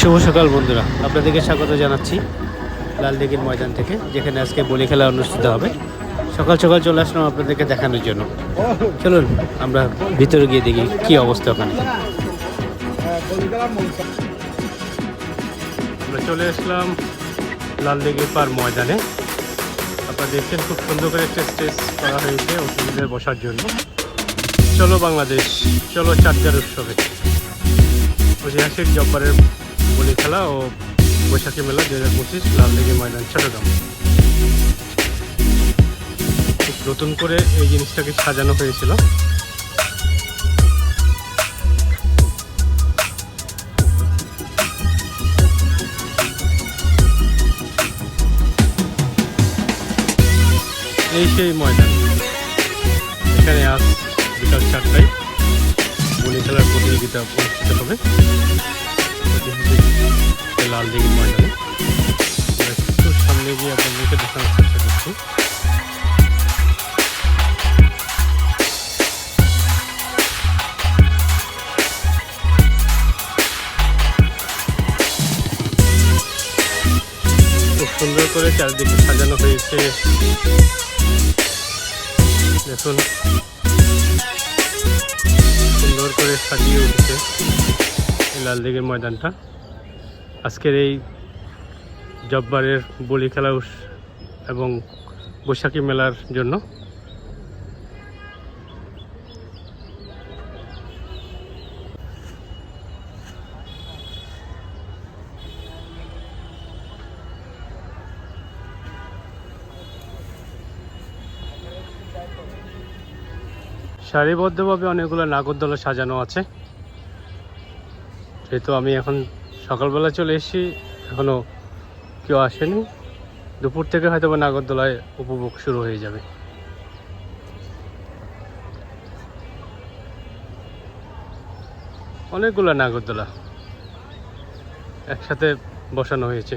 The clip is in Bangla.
শুভ সকাল বন্ধুরা। আপনাদেরকে স্বাগত জানাচ্ছি লালদিঘির ময়দান থেকে, যেখানে আজকে বলি খেলা অনুষ্ঠিত হবে। সকাল সকাল চলে আসলাম আপনাদেরকে দেখানোর জন্য। চলুন, আমরা ভিতরে গিয়ে দেখি কি অবস্থা ওখানে। আমরা চলে আসলাম লালদিঘির পার ময়দানে। আপনারা দেখছেন খুব সুন্দর করে একটা স্টেজ করা হয়েছে অতিথিদের বসার জন্য। চলো বাংলাদেশ, চলো চারটার উৎসবে। ঐতিহাসিক জব্বারের বলি, খেলা ও বৈশাখী মেলা দু হাজার পঁচিশ লালদিঘি ময়দান, চট্টগ্রাম। খুব নতুন করে এই জিনিসটাকে সাজানো হয়েছিল। এই সেই ময়দান। এখানে আজ বিকাল চারটায় বলি, খেলার প্রতিযোগিতা অনুষ্ঠিত হবে। লাল দিঘির ময়দানে একটু সামনে গিয়ে আপনাদেরকে দেখানোর চেষ্টা করছি খুব সুন্দর করে চারিদিকে সাজানো হয়েছে। দেখুন। সুন্দর করে সাজিয়ে উঠেছে। লাল দিঘির ময়দানটা। আজকের এই জব্বারের বলি খেলা এবং বৈশাখী মেলার জন্য। সারিবদ্ধভাবে অনেকগুলো নাগরদোলা সাজানো আছে। যেহেতু আমি এখন সকালবেলা চলে এসেছি এখনও কেউ আসেনি। দুপুর থেকে হয়তো বা নাগরদোলায় উপভোগ শুরু হয়ে যাবে। অনেকগুলো নাগরদোলা একসাথে বসানো হয়েছে।